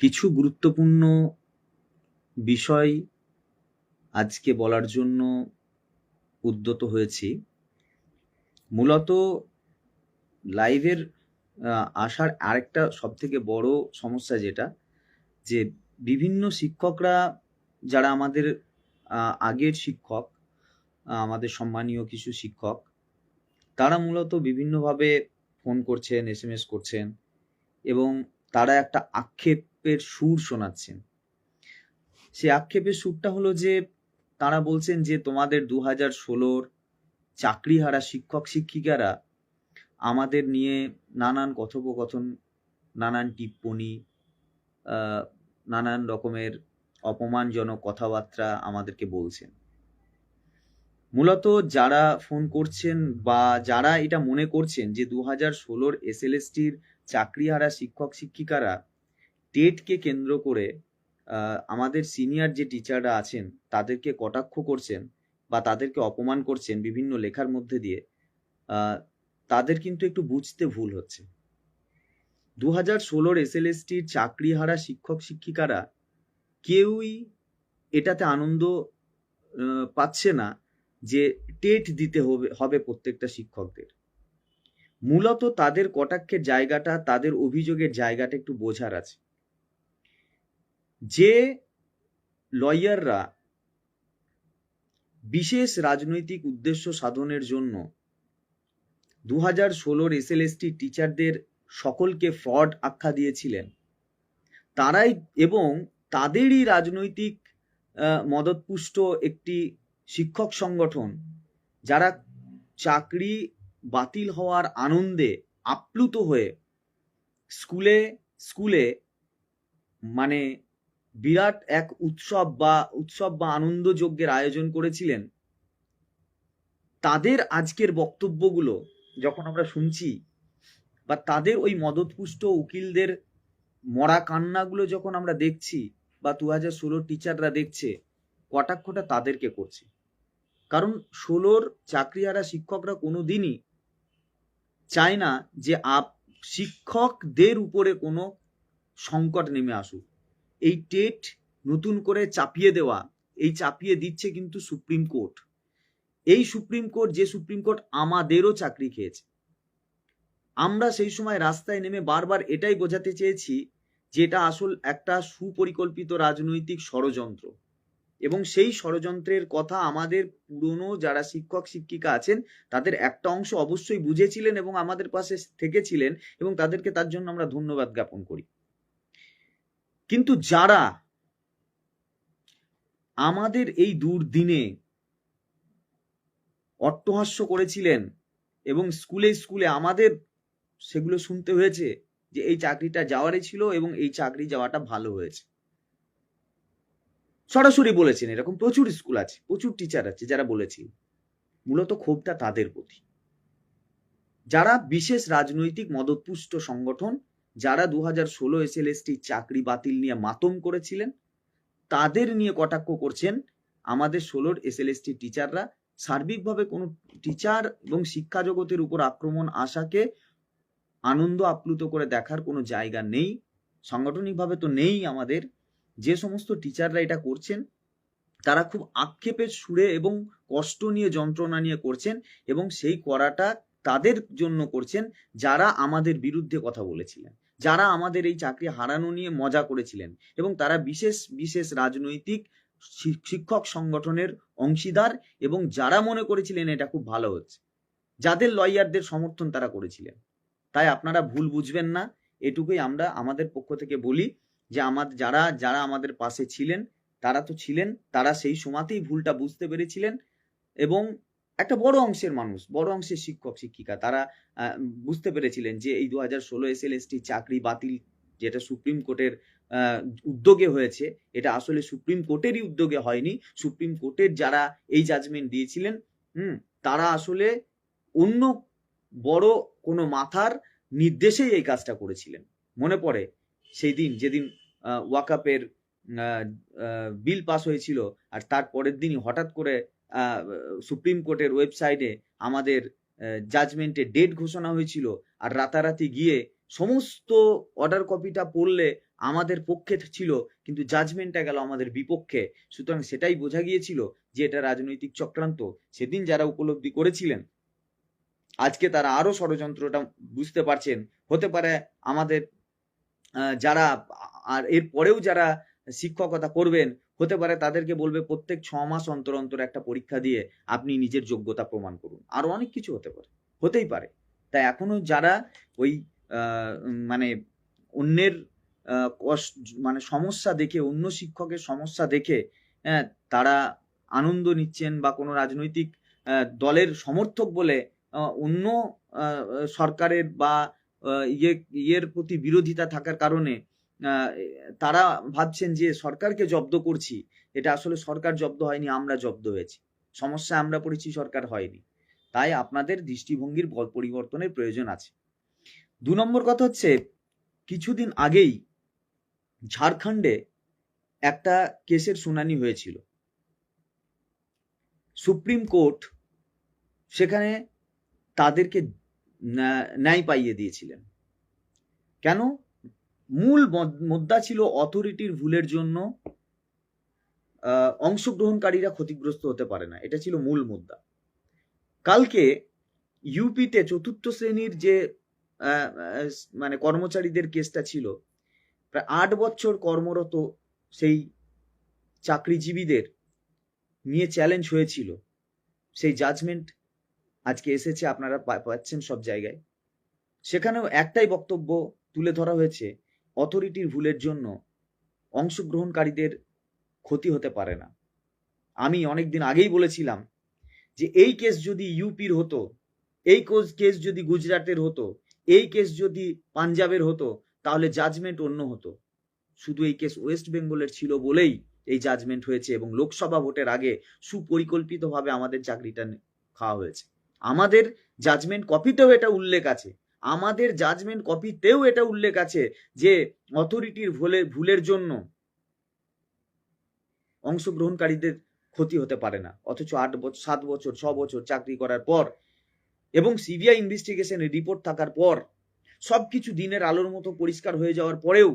কিছু গুরুত্বপূর্ণ বিষয় আজকে বলার জন্য উদ্যত হয়েছি। মূলত লাইভের আসার আরেকটা সব থেকে বড় সমস্যা যেটা, যে বিভিন্ন শিক্ষকরা, যারা আমাদের আগের শিক্ষক আমাদের সম্মানীয় কিছু শিক্ষক, তারা মূলত বিভিন্নভাবে ফোন করছেন, এস এম এস করছেন এবং তারা একটা আক্ষেপের সুর শোনাচ্ছেন। সেই আক্ষেপের সুরটা হলো যে, তারা বলছেন যে, তোমাদের দু হাজার ষোলোর চাকরিহারা শিক্ষক শিক্ষিকারা আমাদের নিয়ে নানান কথোপকথন, নানান টিপ্পনী নানান রকমের অপমানজনক কথাবার্তা আমাদেরকে বলছেন। মূলত যারা ফোন করছেন বা যারা এটা মনে করছেন যে দু হাজার ষোলোর এস এল এসটির চাকরিহারা শিক্ষক শিক্ষিকারা টেটকে কেন্দ্র করে আমাদের সিনিয়র যে টিচাররা আছেন, তাদেরকে কটাক্ষ করছেন বা তাদেরকে অপমান করছেন বিভিন্ন লেখার মধ্যে দিয়ে তাদের কিন্তু একটু বুঝতে ভুল হচ্ছে। দু হাজার ষোলোর এস এল এসটির চাকরিহারা শিক্ষক শিক্ষিকারা কেউই এটাতে আনন্দ পাচ্ছে না যে টেট দিতে হবে হবে প্রত্যেকটা শিক্ষকদের। মূলত তাদের কটাক্ষের জায়গাটা, তাদের অভিযোগের জায়গাটা একটু বোঝার আছে। যে লয়াররা বিশেষ রাজনৈতিক উদ্দেশ্য সাধনের জন্য দু হাজার ষোলোর এস এল টিচারদের সকলকে ফ্রড আখ্যা দিয়েছিলেন, তারাই এবং তাদেরই রাজনৈতিক মদতপুষ্ট একটি শিক্ষক সংগঠন যারা চাকরি বাতিল হওয়ার আনন্দে আপ্লুত হয়ে স্কুলে স্কুলে মানে বিরাট এক উৎসব বা উৎসব বা আনন্দযজ্ঞের আয়োজন করেছিলেন। তাদের আজকের বক্তব্যগুলো যখন আমরা শুনছি বা তাদের ওই মদতপুষ্ট উকিলদের মরা কান্নাগুলো যখন আমরা দেখছি বা দু হাজার ষোলোর টিচাররা দেখছে, কটাক্ষটা তাদেরকে করছে। কারণ ষোলোর চাকরিহারা শিক্ষকরা কোনোদিনই চায় না যে আপ, শিক্ষকদের উপরে কোনো সংকট নেমে আসুক। এই টেট নতুন করে চাপিয়ে দেওয়া, এই চাপিয়ে দিচ্ছে কিন্তু সুপ্রিম কোর্ট। এই সুপ্রিম কোর্ট, যে সুপ্রিম কোর্ট আমাদেরও চাকরি খেয়েছে। আমরা সেই সময় রাস্তায় নেমে বারবার এটাই বোঝাতে চেয়েছি যে এটা আসল একটা সুপরিকল্পিত রাজনৈতিক ষড়যন্ত্র। এবং সেই ষড়যন্ত্রের কথা আমাদের পুরনো যারা শিক্ষক, শিক্ষিকা আছেন, তাদের একটা অংশ অবশ্যই বুঝেছিলেন এবং আমাদের পাশে থেকেছিলেন এবং তাদেরকে তার জন্য আমরা ধন্যবাদ জ্ঞাপন করি। কিন্তু যারা আমাদের এই দুর্দিনে অট্টহাস্য করেছিলেন এবং স্কুলে স্কুলে আমাদের সেগুলো শুনতে হয়েছে যে এই চাকরিটা যাওয়ারই ছিল এবং এই চাকরি যাওয়াটা ভালো হয়েছে। সরাসরি বলেছেন, এরকম প্রচুর স্কুল আছে, প্রচুর টিচার আছে যারা বলেছিল মূলত ক্ষোভটা তাদের প্রতি। যারা বিশেষ রাজনৈতিক মদতপুষ্ট সংগঠন, যারা দু হাজার ষোলো এস এল চাকরি বাতিল নিয়ে মাতম করেছিলেন, তাদের নিয়ে কটাক্ষ করছেন আমাদের ষোলোর এস এল টিচাররা সার্বিকভাবে কোনো টিচার এবং শিক্ষা জগতের উপর আক্রমণ আশাকে আনন্দ আপ্লুত করে দেখার কোনো জায়গা নেই। সাংগঠনিকভাবে তো নেই আমাদের। যে সমস্ত টিচাররা এটা করছেন, তারা খুব আক্ষেপের সুরে এবং কষ্ট নিয়ে যন্ত্রণা নিয়ে করছেন এবং সেই করাটা তাদের জন্য করছেন যারা আমাদের বিরুদ্ধে কথা বলেছিলেন, যারা আমাদের এই চাকরি হারানো নিয়ে মজা করেছিলেন এবং তারা বিশেষ বিশেষ রাজনৈতিক শিক্ষক সংগঠনের অংশীদার এবং যারা মনে করেছিলেন এটা খুব ভালো হচ্ছে, যাদের লয়ারদের সমর্থন তারা করেছিলেন। তাই আপনারা ভুল বুঝবেন না, এটুকুই আমরা আমাদের পক্ষ থেকে বলি। যে আমাদের যারা যারা আমাদের পাশে ছিলেন, তারা তো ছিলেন, তারা সেই সময়তেই ভুলটা বুঝতে পেরেছিলেন এবং একটা বড় অংশের মানুষ, বড় অংশের শিক্ষক, শিক্ষিকা, তারা বুঝতে পেরেছিলেন যে এই দু হাজার ষোলো চাকরি বাতিল যেটা সুপ্রিম কোর্টের উদ্যোগে হয়েছে, এটা আসলে সুপ্রিম কোর্টেরই উদ্যোগে হয়নি। সুপ্রিম কোর্টের যারা এই জাজমেন্ট দিয়েছিলেন, হুম, তারা আসলে অন্য বড় কোনো মাথার নির্দেশেই এই কাজটা করেছিলেন। মনে পড়ে সেই দিন, যেদিন ওয়াকাপের বিল পাস হয়েছিল আর তার পরের দিনই হঠাৎ করে সুপ্রিম কোর্টের ওয়েবসাইটে আমাদের জাজমেন্টের ডেট ঘোষণা হয়েছিল আর রাতারাতি গিয়ে সমস্ত অর্ডার কপিটা পড়লে আমাদের পক্ষে ছিল, কিন্তু জাজমেন্টটা গেল আমাদের বিপক্ষে। সুতরাং সেটাই বোঝা গিয়েছিল যে এটা রাজনৈতিক চক্রান্ত। সেদিন যারা উপলব্ধি করেছিলেন, আজকে তারা আরও ষড়যন্ত্রটা বুঝতে পারছেন। হতে পারে আমাদের যারা আর এর পরেও যারা শিক্ষকতা করবেন, হতে পারে তাদেরকে বলবে প্রত্যেক ছ মাস অন্তর অন্তর একটা পরীক্ষা দিয়ে আপনি নিজের যোগ্যতা প্রমাণ করুন। আরও অনেক কিছু হতে পারে, হতেই পারে। তাই এখনও যারা ওই মানে অন্যের মানে সমস্যা দেখে, অন্য শিক্ষকের সমস্যা দেখে হ্যাঁ তারা আনন্দ নিচ্ছেন বা কোনো রাজনৈতিক দলের সমর্থক বলে অন্য সরকারের বা ইয়ে ইয়ের প্রতি বিরোধিতা থাকার কারণে তারা ভাবছেন যে সরকারকে জব্দ করছি। এটা আসলে সরকার জব্দ হয়নি, আমরা জব্দ হয়েছি। সমস্যা আমরা পড়েছি, সরকার হয়নি। তাই আপনাদের দৃষ্টিভঙ্গির বল পরিবর্তনের প্রয়োজন আছে। দু নম্বর কথা হচ্ছে, কিছুদিন আগেই ঝাড়খণ্ডে একটা কেসের শুনানি হয়েছিল। সুপ্রিম কোর্ট সেখানে তাদেরকে ন্যায় পাইয়ে দিয়েছিলেন। কেন? মূল মদ- মুদ্রা ছিল অথরিটির ভুলের জন্য অংশগ্রহণকারীরা ক্ষতিগ্রস্ত হতে পারে না। এটা ছিল মূল মুদ্রা। কালকে ইউপিতে চতুর্থ শ্রেণির যে মানে কর্মচারীদের কেসটা ছিল, প্রায় আট বছর কর্মরত সেই চাকরিজীবীদের নিয়ে চ্যালেঞ্জ হয়েছিল। সেই জাজমেন্ট আজকে এসেছে, আপনারা পাচ্ছেন সব জায়গায়। সেখানেও একটাই বক্তব্য তুলে ধরা হয়েছে অথরিটির ভুলের জন্য অংশগ্রহণকারীদের ক্ষতি হতে পারে না। আমি অনেকদিন আগেই বলেছিলাম যে, এই কেস যদি ইউপির হতো, এই কেস যদি গুজরাটের হতো, এই কেস যদি পাঞ্জাবের হতো, তাহলে জাজমেন্ট অন্য হতো। শুধু এই কেস ওয়েস্ট বেঙ্গলের ছিল বলেই এই জাজমেন্ট হয়েছে এবং লোকসভা ভোটের আগে সুপরিকল্পিতভাবে আমাদের চাকরিটা খাওয়া হয়েছে। আমাদের জাজমেন্ট কপিতেও এটা উল্লেখ আছে। আমাদের জাজমেন্ট কপিতেও এটা উল্লেখ আছে যে অথরিটির ভুলে, ভুলের জন্য অংশগ্রহণকারীদের ক্ষতি হতে পারে না। অথচ আট বছর সাত বছর, ছ বছর চাকরি করার পর এবং সিবিআই ইনভেস্টিগেশনের রিপোর্ট থাকার পর সবকিছু দিনের আলোর মতো পরিষ্কার হয়ে যাওয়ার পরেও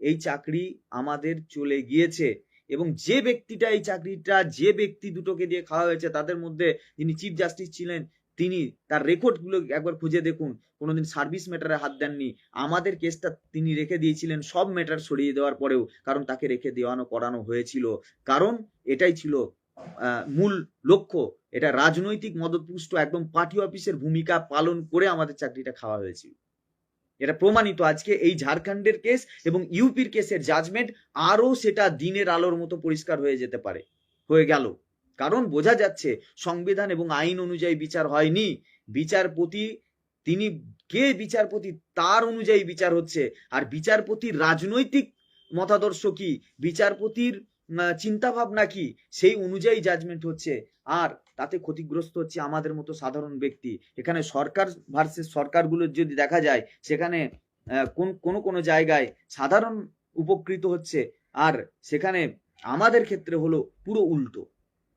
এই চাকরি আমাদের চলে গিয়েছে এবং যে ব্যক্তিটা এই চাকরিটা, যে ব্যক্তি দুটোকে দিয়ে খাওয়া হয়েছে, তাদের মধ্যে যিনি চিফ জাস্টিস ছিলেন তিনি তার রেকর্ডগুলো একবার খুঁজে দেখুন। কোনোদিন সার্ভিস ম্যাটারে হাত দেননি। আমাদের কেসটা তিনি রেখে দিয়েছিলেন, সব ম্যাটার সরিয়ে দেওয়ার পরেও, কারণ তাকে রেখে দেওয়ানো, করানো হয়েছিল। কারণ এটাই ছিল মূল লক্ষ্য। এটা রাজনৈতিক মদতপুষ্ট একদম পার্টি অফিসের ভূমিকা পালন করে আমাদের চাকরিটা খাওয়া হয়েছিল। এটা প্রমাণিত আজকে এই ঝাড়খণ্ডের কেস এবং ইউপির কেসের জাজমেন্ট আরও সেটা দিনের আলোর মতো পরিষ্কার হয়ে যেতে পারে, হয়ে গেল। কারণ বোঝা যাচ্ছে সংবিধান এবং আইন অনুযায়ী বিচার হয়নি। বিচারপতি, তিনি কে বিচারপতি তার অনুযায়ী বিচার হচ্ছে। আর বিচারপতির রাজনৈতিক মতাদর্শ কি? বিচারপতির চিন্তা ভাবনা কি? সেই অনুযায়ী জাজমেন্ট হচ্ছে। আর তাতে ক্ষতিগ্রস্ত হচ্ছে আমাদের মতো সাধারণ ব্যক্তি। এখানে সরকার ভার্সেস সরকারগুলোর যদি দেখা যায়, সেখানে কোন, কোনো কোনো জায়গায় সাধারণ উপকৃত হচ্ছে। আর সেখানে আমাদের ক্ষেত্রে হলো পুরো উল্টো।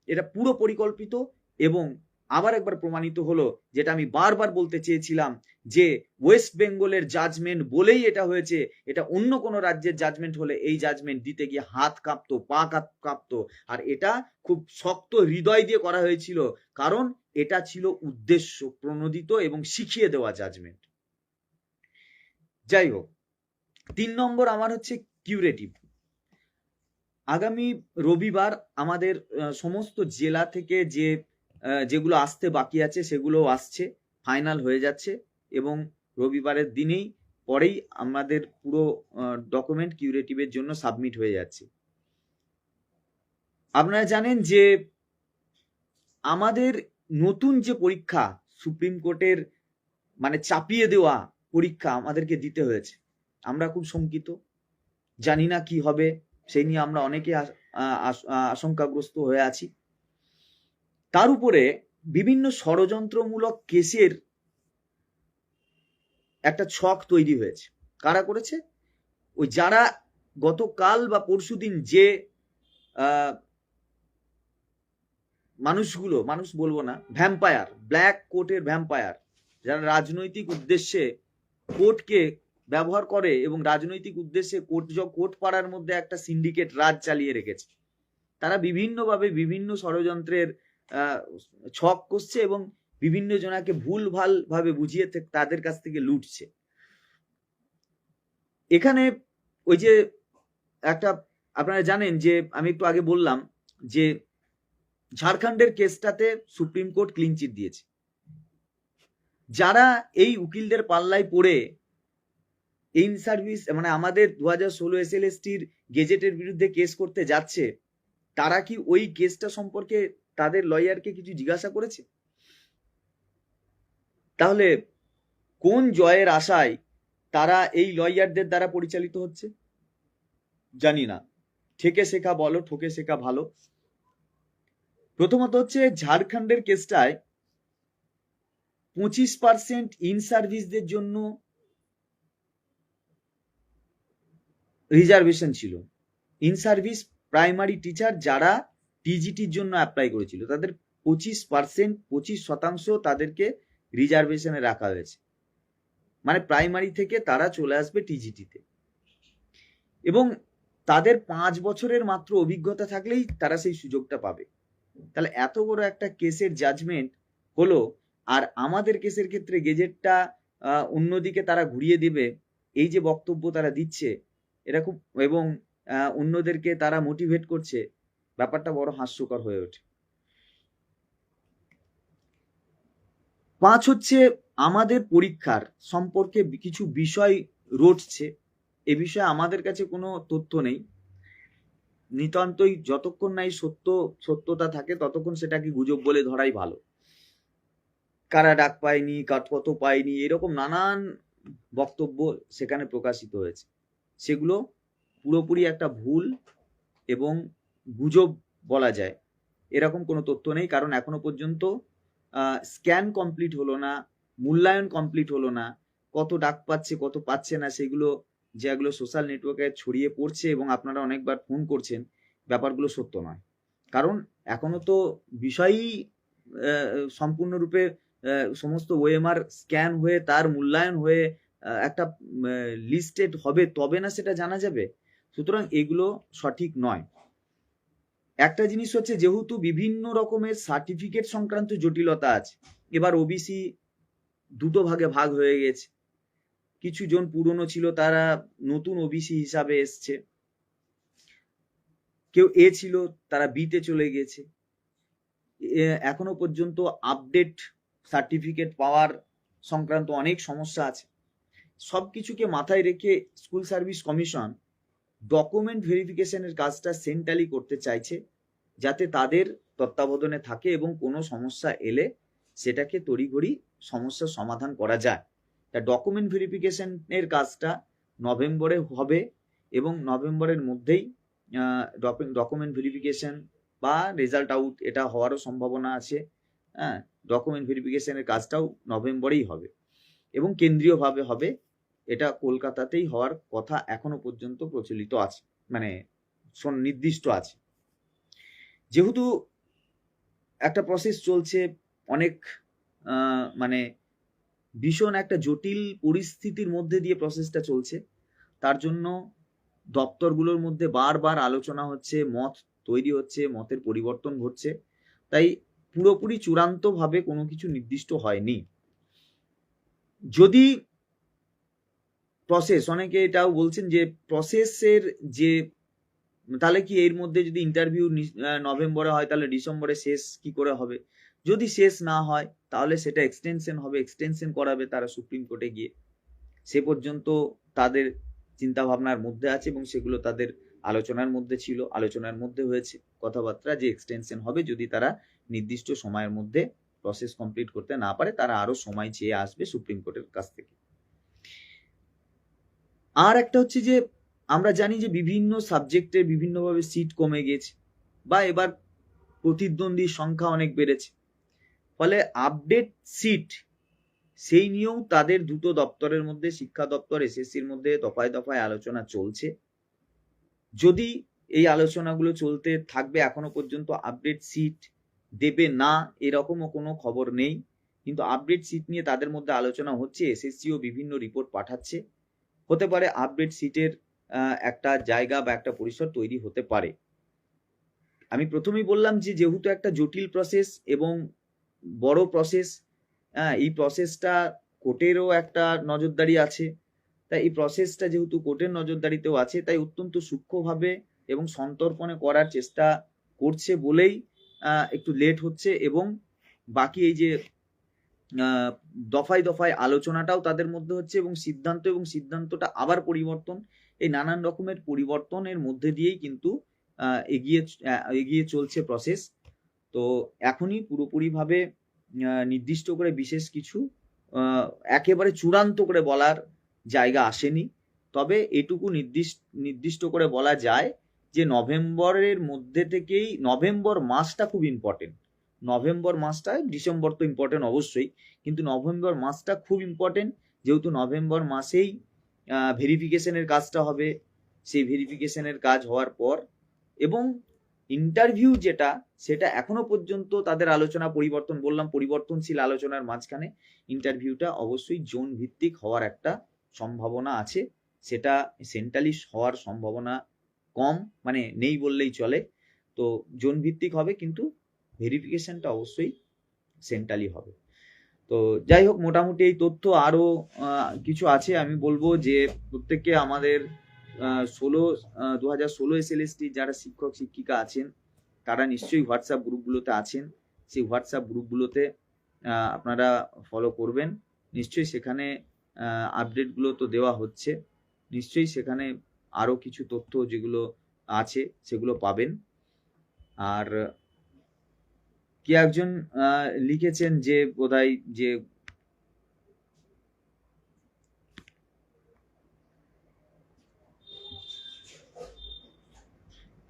এটা পুরো পরিকল্পিত এবং আবার একবার প্রমাণিত হলো, যেটা আমি বারবার বলতে চেয়েছিলাম যে ওয়েস্ট বেঙ্গলের জাজমেন্ট বলেই এটা হয়েছে। এটা অন্য কোনো রাজ্যের জাজমেন্ট হলে এই জাজমেন্ট দিতে গিয়ে হাত কাঁপতো, পা কাঁপ- কাঁপতো। আর এটা খুব শক্ত হৃদয় দিয়ে করা হয়েছিল, কারণ এটা ছিল উদ্দেশ্য প্রণোদিত এবং শিখিয়ে দেওয়া জাজমেন্ট যাই হোক, তিন নম্বর আমার হচ্ছে কিউরেটিভ আগামী রবিবার আমাদের সমস্ত জেলা থেকে যে যেগুলো আসতে বাকি আছে সেগুলো আসছে, ফাইনাল হয়ে যাচ্ছে এবং রবিবারের দিনেই পরেই আমাদের পুরো ডকুমেন্ট কিউরেটিভের জন্য সাবমিট হয়ে যাচ্ছে। আপনারা জানেন যে আমাদের নতুন যে পরীক্ষা, সুপ্রিম কোর্টের মানে চাপিয়ে দেওয়া পরীক্ষা আমাদেরকে দিতে হয়েছে। আমরা খুব শঙ্কিত, জানি না কি হবে। সেই নিয়ে আমরা অনেকে আশঙ্কাগ্রস্ত হয়ে আছি। তার উপরে বিভিন্ন ষড়যন্ত্রমূলক কেসের একটা ছক তৈরি হয়েছে। কারা করেছে? ওই যারা গতকাল বা পরশুদিন যে মানুষগুলো, মানুষ বলব না ভ্যাম্পায়ার ব্ল্যাক কোর্টের ভ্যাম্পায়ার যারা রাজনৈতিক উদ্দেশ্যে কোর্টকে ব্যবহার করে এবং রাজনৈতিক উদ্দেশ্যে কোর্ট কোর্ট পাড়ার মধ্যে একটা সিন্ডিকেট রাজ চালিয়ে রেখেছে। তারা বিভিন্নভাবে বিভিন্ন ষড়যন্ত্রের ছক কষছে এবং বিভিন্ন জনাকে ভুল ভালো ভাবে বুঝিয়ে তাদের কাছ থেকে লুটছে। এখানে ওই যে একটা, আপনারা জানেন যে, আমি একটু আগে বললাম যে, ঝাড়খণ্ডের কেসটাতে সুপ্রিম কোর্ট ক্লিন চিট দিয়েছে। যারা এই উকিলদের পাল্লায় পড়ে ইন সার্ভিস মানে আমাদের দু হাজার ষোলো এস এল গেজেটের বিরুদ্ধে কেস করতে যাচ্ছে, তারা কি ওই কেসটা সম্পর্কে তাদের লয়ারকে কিছু জিজ্ঞাসা করেছে? তাহলে কোন জয়ের আশায় তারা এই লয়ারদের দ্বারা পরিচালিত হচ্ছে? জানি না। ঠেকে শেখা বলো, ঠকে শেখা ভালো। প্রথমত হচ্ছে ঝাড়খণ্ডের কেসটায় পঁচিশ পার্সেন্ট ইন সার্ভিসদের জন্য রিজার্ভেশন ছিল। ইন সার্ভিস প্রাইমারি টিচার যারা টিজিটির জন্য অ্যাপ্লাই করেছিল, তাদের পঁচিশ পার্সেন্ট পঁচিশ শতাংশ তাদেরকে রিজার্ভেশনে রাখা হয়েছে। মানে প্রাইমারি থেকে তারা চলে আসবে টিজিটিতে এবং তাদের পাঁচ বছরের মাত্র অভিজ্ঞতা থাকলেই তারা সেই সুযোগটা পাবে। তাহলে এত বড় একটা কেসের জাজমেন্ট হলো, আর আমাদের কেসের ক্ষেত্রে গেজেটটা অন্যদিকে তারা ঘুরিয়ে দেবে, এই যে বক্তব্য তারা দিচ্ছে এটা খুব, এবং অন্যদেরকে তারা মোটিভেট করছে, ব্যাপারটা বড় হাস্যকর হয়ে ওঠে। পাঁচ হচ্ছে, আমাদের পরীক্ষার সম্পর্কে কিছু বিষয় রটছে। এ বিষয়ে আমাদের কাছে কোনো তথ্য নেই। নিতান্তই যতক্ষণ নাই সত্য, সত্যতা থাকে, ততক্ষণ সেটাকে গুজব বলে ধরাই ভালো। কারা ডাক পায়নি কাট কত পায়নি, এরকম নানান বক্তব্য সেখানে প্রকাশিত হয়েছে। সেগুলো পুরোপুরি একটা ভুল এবং গুজব বলা যায়। এরকম কোনো তথ্য নেই, কারণ এখনও পর্যন্ত স্ক্যান কমপ্লিট হলো না, মূল্যায়ন কমপ্লিট হলো না, কত ডাক পাচ্ছে, কত পাচ্ছে না, সেগুলো যেগুলো সোশ্যাল নেটওয়ার্কে ছড়িয়ে পড়ছে এবং আপনারা অনেকবার ফোন করছেন, ব্যাপারগুলো সত্য নয়। কারণ এখনও তো বিষয়ই সম্পূর্ণরূপে সমস্ত ওএমআর স্ক্যান হয়ে, তার মূল্যায়ন হয়ে একটা লিস্টেড হবে তবে না সেটা জানা যাবে? সুতরাং এগুলো সঠিক নয়। একটা জিনিস হচ্ছে যেহেতু বিভিন্ন রকমের সার্টিফিকেট সংক্রান্ত জটিলতা আছে, এবার ওবিসি দুটো ভাগে ভাগ হয়ে গেছে। কিছু জন পুরনো ছিল, তারা নতুন ওবিসি হিসাবে এসছে। কেউ এ ছিল, তারা বিতে চলে গেছে। এখনও পর্যন্ত আপডেট সার্টিফিকেট পাওয়ার সংক্রান্ত অনেক সমস্যা আছে। সবকিছুকে মাথায় রেখে স্কুল সার্ভিস কমিশন ডকুমেন্ট ভেরিফিকেশনের কাজটা সেন্ট্রালি করতে চাইছে, যাতে তাদের তত্ত্বাবধানে থাকে এবং কোনো সমস্যা এলে সেটাকে তড়িঘড়ি সমস্যার সমাধান করা যায়। তা ডকুমেন্ট ভেরিফিকেশনের কাজটা নভেম্বরে হবে এবং নভেম্বরের মধ্যেই ডকুমেন্ট ভেরিফিকেশন বা রেজাল্ট আউট এটা হওয়ারও সম্ভাবনা আছে। হ্যাঁ ডকুমেন্ট ভেরিফিকেশনের কাজটাও নভেম্বরেই হবে এবং কেন্দ্রীয়ভাবে হবে। এটা কলকাতাতেই হওয়ার কথা এখনও পর্যন্ত প্রচলিত আছে মানে নির্দিষ্ট আছে। যেহেতু একটা প্রসেস চলছে অনেক মানে ভীষণ একটা জটিল পরিস্থিতির মধ্যে দিয়ে প্রসেসটা চলছে, তার জন্য দপ্তরগুলোর মধ্যে বারবার আলোচনা হচ্ছে, মত তৈরি হচ্ছে, মতের পরিবর্তন ঘটছে, তাই পুরোপুরি চূড়ান্তভাবে কোনো কিছু নির্দিষ্ট হয়নি। যদি প্রসেস অনেকে এটাও বলছেন যে প্রসেসের যে, তাহলে কি এর মধ্যে যদি ইন্টারভিউ নভেম্বরে হয়, তাহলে ডিসেম্বরে শেষ কি করে হবে? যদি শেষ না হয়, তাহলে সেটা এক্সটেনশন হবে এক্সটেনশন করাবে তারা সুপ্রিম কোর্টে গিয়ে। সে পর্যন্ত তাদের চিন্তা ভাবনার মধ্যে আছে এবং সেগুলো তাদের আলোচনার মধ্যে ছিল, আলোচনার মধ্যে হয়েছে। কথাবার্তা যে এক্সটেনশন হবে, যদি তারা নির্দিষ্ট সময়ের মধ্যে প্রসেস কমপ্লিট করতে না পারে, তারা আরও সময় চেয়ে আসবে সুপ্রিম কোর্টের কাছ থেকে। আর একটা হচ্ছে যে, আমরা জানি যে বিভিন্ন সাবজেক্টে বিভিন্নভাবে সিট কমে গেছে বা এবার প্রতিদ্বন্দ্বীর সংখ্যা অনেক বেড়েছে। ফলে আপডেট সিট সেই নিয়েও তাদের দুটো দপ্তরের মধ্যে, শিক্ষা দপ্তর এসএসসির মধ্যে দফায় দফায় আলোচনা চলছে। যদি এই আলোচনাগুলো চলতে থাকবে, এখনও পর্যন্ত আপডেট সিট দেবে না, এরকমও কোনো খবর নেই। কিন্তু আপডেট সিট নিয়ে তাদের মধ্যে আলোচনা হচ্ছে এসএসসিও বিভিন্ন রিপোর্ট পাঠাচ্ছে। হতে পারে আপডেট সিটের একটা জায়গা বা একটা পরিসর তৈরি হতে পারে। আমি প্রথমেই বললাম যে যেহেতু একটা জটিল প্রসেস এবং বড় প্রসেস হ্যাঁ এই প্রসেসটা কোর্টেরও একটা নজরদারি আছে। তাই এই প্রসেসটা যেহেতু কোর্টের নজরদারিতেও আছে, তাই অত্যন্ত সূক্ষ্মভাবে এবং সন্তর্পণে করার চেষ্টা করছে বলেই একটু লেট হচ্ছে এবং বাকি এই যে দফায় দফায় আলোচনাটাও তাদের মধ্যে হচ্ছে এবং সিদ্ধান্ত এবং সিদ্ধান্তটা আবার পরিবর্তন। এই নানান রকমের পরিবর্তনের মধ্যে দিয়েই কিন্তু এগিয়ে এগিয়ে চলছে প্রসেস তো এখনই পুরোপুরিভাবে নির্দিষ্ট করে বিশেষ কিছু একেবারে চূড়ান্ত করে বলার জায়গা আসেনি। তবে এটুকু নির্দিষ্ট নির্দিষ্ট করে বলা যায় যে নভেম্বরের মধ্যে থেকেই, নভেম্বর মাসটা খুব ইম্পর্টেন্ট নভেম্বর মাসটা ডিসেম্বর তো ইম্পর্টেন্ট অবশ্যই, কিন্তু নভেম্বর মাসটা খুব ইম্পর্টেন্ট যেহেতু নভেম্বর মাসেই ভেরিফিকেশনের কাজটা হবে। সেই ভেরিফিকেশনের কাজ হওয়ার পর এবং ইন্টারভিউ যেটা, সেটা এখনও পর্যন্ত তাদের আলোচনা পরিবর্তন, বললাম পরিবর্তনশীল আলোচনার মাঝখানে ইন্টারভিউটা অবশ্যই জোন ভিত্তিক হওয়ার একটা সম্ভাবনা আছে। সেটা সেন্ট্রালিশ হওয়ার সম্ভাবনা কম মানে নেই বললেই চলে। তো জোন ভিত্তিক হবে, কিন্তু ভেরিফিকেশনটা অবশ্যই সেন্ট্রালি হবে। তো যাই হোক, মোটামুটি এই তথ্য আরও কিছু আছে। আমি বলব যে প্রত্যেককে আমাদের ষোলো দু হাজার ষোলো এস এল যারা শিক্ষক, শিক্ষিকা আছেন, তারা নিশ্চয়ই হোয়াটসঅ্যাপ গ্রুপগুলোতে আছেন। সেই হোয়াটসঅ্যাপ গ্রুপগুলোতে আপনারা ফলো করবেন। নিশ্চয়ই সেখানে আপডেটগুলো তো দেওয়া হচ্ছে। নিশ্চয়ই সেখানে আরও কিছু তথ্য যেগুলো আছে, সেগুলো পাবেন। আর কি একজন লিখেছেন যে বোধহয় যে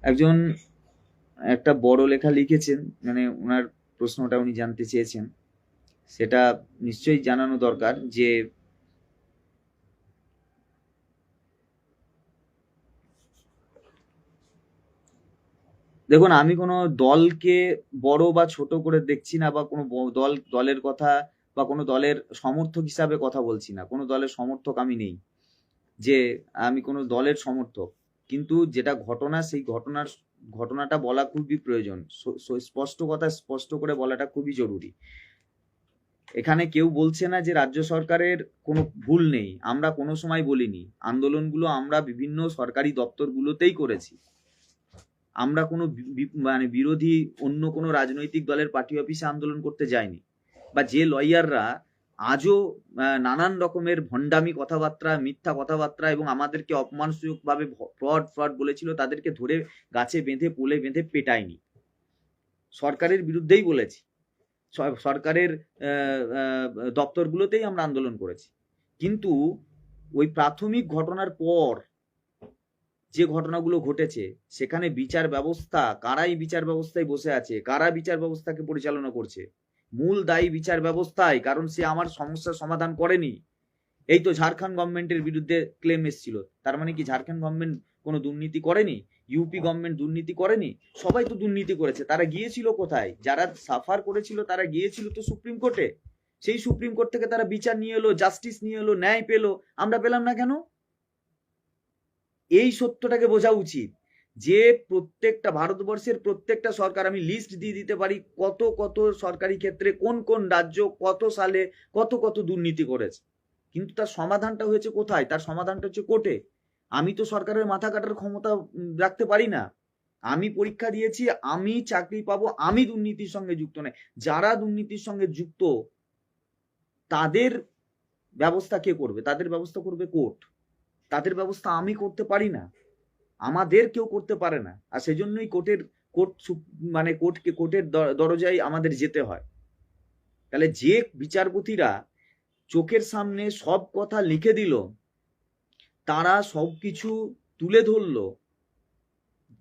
একজন একটা বড় লেখা লিখেছেন মানে ওনার প্রশ্নটা উনি জানতে চেয়েছেন। সেটা নিশ্চয়ই জানানো দরকার যে দেখুন, আমি কোনো দলকে বড় বা ছোট করে দেখছি না বা কোনো দল, দলের কথা বা কোনো দলের সমর্থক হিসাবে কথা বলছি না। কোনো দলের সমর্থক আমি নেই যে আমি কোনো দলের সমর্থক। কিন্তু যেটা ঘটনা, সেই ঘটনার ঘটনাটা বলা খুবই প্রয়োজন। স্পষ্ট কথা স্পষ্ট করে বলাটা খুবই জরুরি। এখানে কেউ বলছে না যে রাজ্য সরকারের কোনো ভুল নেই। আমরা কোনো সময় বলিনি। আন্দোলনগুলো আমরা বিভিন্ন সরকারি দপ্তরগুলোতেই করেছি। আমরা কোনো মানে বিরোধী অন্য কোনো রাজনৈতিক দলের পার্টি অফিসে আন্দোলন করতে যাইনি। বা যে লয়াররা আজও নানান রকমের ভণ্ডামি কথাবার্তা, মিথ্যা কথাবার্তা এবং আমাদেরকে অপমানসূচকভাবে ফ্রড ফ্রড বলেছিল, তাদেরকে ধরে গাছে বেঁধে, পোলে বেঁধে পেটায়নি। সরকারের বিরুদ্ধেই বলেছি। সরকারের দপ্তরগুলোতেই আমরা আন্দোলন করেছি। কিন্তু ওই প্রাথমিক ঘটনার পর যে ঘটনাগুলো ঘটেছে, সেখানে বিচার ব্যবস্থা, কারাই বিচার ব্যবস্থায় বসে আছে, কারা বিচার ব্যবস্থাকে পরিচালনা করছে? মূল দায়ী বিচার ব্যবস্থায়, কারণ সে আমার সমস্যার সমাধান করেনি। এই তো ঝাড়খণ্ড গভর্নমেন্টের বিরুদ্ধে ক্লেম এসেছিল। তার মানে কি ঝাড়খণ্ড গভর্নমেন্ট কোনো দুর্নীতি করেনি? ইউপি গভর্নমেন্ট দুর্নীতি করেনি? সবাই তো দুর্নীতি করেছে। তারা গিয়েছিল কোথায়? যারা সাফার করেছিল, তারা গিয়েছিল তো সুপ্রিম কোর্টে। সেই সুপ্রিম কোর্ট থেকে তারা বিচার নিয়ে এলো জাস্টিস নিয়ে এলো, ন্যায় পেল। আমরা পেলাম না কেন? এই সত্যটাকে বোঝা উচিত যে প্রত্যেকটা ভারতবর্ষের প্রত্যেকটা সরকার, আমি লিস্ট দিয়ে দিতে পারি কত কত সরকারি ক্ষেত্রে কোন কোন রাজ্য কত সালে কত কত দুর্নীতি করেছে। কিন্তু তার সমাধানটা হয়েছে কোথায়? তার সমাধানটা হচ্ছে কোর্টে। আমি তো সরকারের মাথা কাটার ক্ষমতা রাখতে পারি না। আমি পরীক্ষা দিয়েছি, আমি চাকরি পাবো, আমি দুর্নীতির সঙ্গে যুক্ত নয় যারা দুর্নীতির সঙ্গে যুক্ত, তাদের ব্যবস্থা কে করবে? তাদের ব্যবস্থা করবে কোর্ট। তাদের ব্যবস্থা আমি করতে পারি না। আমাদের কেউ করতে পারে না। আর সেজন্যই কোর্টের, কোর্ট মানে কোর্টকে, কোর্টের দরজায় আমাদের যেতে হয়। তাহলে যে বিচারপতিরা চোখের সামনে সব কথা লিখে দিল, তারা সব কিছু তুলে ধরলো।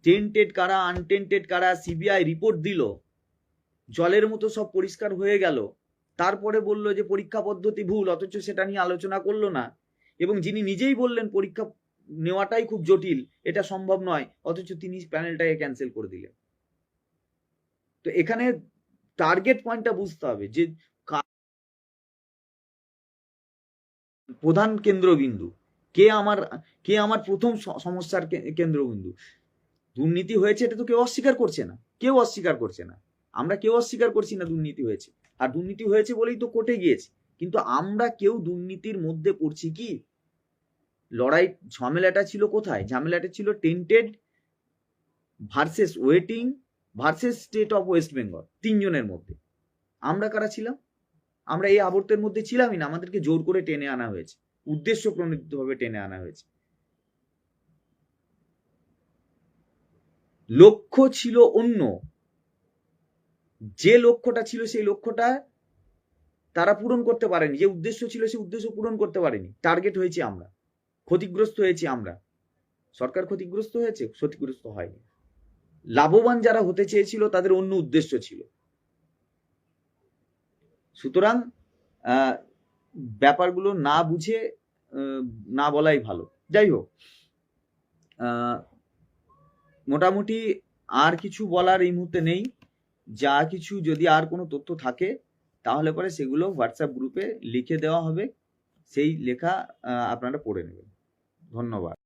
টেন্টেড কারা আনটেন্টেড কারা সিবিআই রিপোর্ট দিল। জলের মতো সব পরিষ্কার হয়ে গেল। তারপরে বলল যে পরীক্ষা পদ্ধতি ভুল, অথচ সেটা নিয়ে আলোচনা করল না। এবং যিনি নিজেই বললেন পরীক্ষা নেওয়াটাই খুব জটিল, এটা সম্ভব নয়, অথচ তিনি প্যানেলটাকে ক্যান্সেল করে দিলেন। তো এখানে টার্গেট পয়েন্টটা বুঝতে হবে যে প্রধান কেন্দ্রবিন্দু, কে আমার কে আমার প্রথম সমস্যার কেন্দ্রবিন্দু। দুর্নীতি হয়েছে এটা তো কেউ অস্বীকার করছে না, কেউ অস্বীকার করছে না। আমরা কেউ অস্বীকার করছি না দুর্নীতি হয়েছে। আর দুর্নীতি হয়েছে বলেই তো কোর্টে গিয়েছে। কিন্তু আমরা কেউ দুর্নীতির মধ্যে পড়ছি কি? লড়াই ঝামেলাটা ছিল কোথায়? ঝামেলাটা ছিল tainted versus waiting versus state of West Bengal তিনজনের মধ্যে। আমরা কারা ছিলাম? আমরা এই আবর্তের মধ্যে ছিলামই না, আমাদেরকে জোর করে টেনে আনা হয়েছে উদ্দেশ্য প্রণোদিতভাবে টেনে আনা হয়েছে। লক্ষ্য ছিল অন্য। যে লক্ষ্যটা ছিল সেই লক্ষ্যটা তারা পূরণ করতে পারেনি, যে উদ্দেশ্য ছিল সেই উদ্দেশ্য পূরণ করতে পারেনি। টার্গেট হয়েছে আমরা। ক্ষতিগ্রস্ত হয়েছি আমরা। সরকার ক্ষতিগ্রস্ত হয়েছে? ক্ষতিগ্রস্ত হয়নি। লাভবান যারা হতে চেয়েছিল, তাদের অন্য উদ্দেশ্য ছিল। সুতরাং ব্যাপারগুলো না বুঝে না বলাই ভালো। যাই হোক মোটামুটি আর কিছু বলার এই মুহূর্তে নেই। যা কিছু যদি আর কোনো তথ্য থাকে, তাহলে পরে সেগুলো হোয়াটসঅ্যাপ গ্রুপে লিখে দেওয়া হবে। সেই লেখা আপনারা পড়ে নেবেন। ধন্যবাদ।